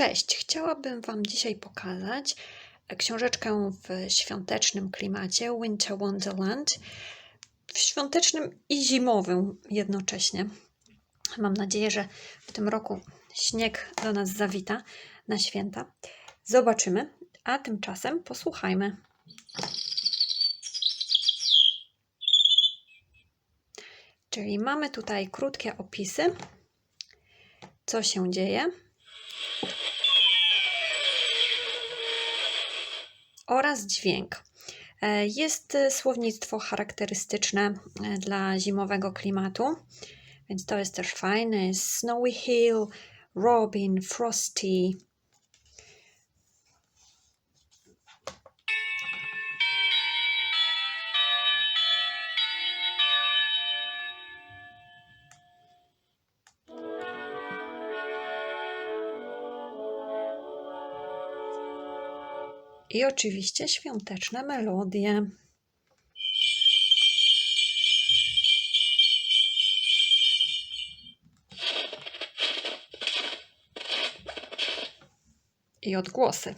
Cześć, chciałabym Wam dzisiaj pokazać książeczkę w świątecznym klimacie Winter Wonderland, w świątecznym i zimowym jednocześnie. Mam nadzieję, że w tym roku śnieg do nas zawita na święta. Zobaczymy, a tymczasem posłuchajmy. Czyli mamy tutaj krótkie opisy, co się dzieje. Oraz dźwięk. E, Jest e, słownictwo charakterystyczne e, dla zimowego klimatu, więc to jest też fajne. Snowy Hill, Robin, Frosty. I oczywiście świąteczne melodie. I odgłosy.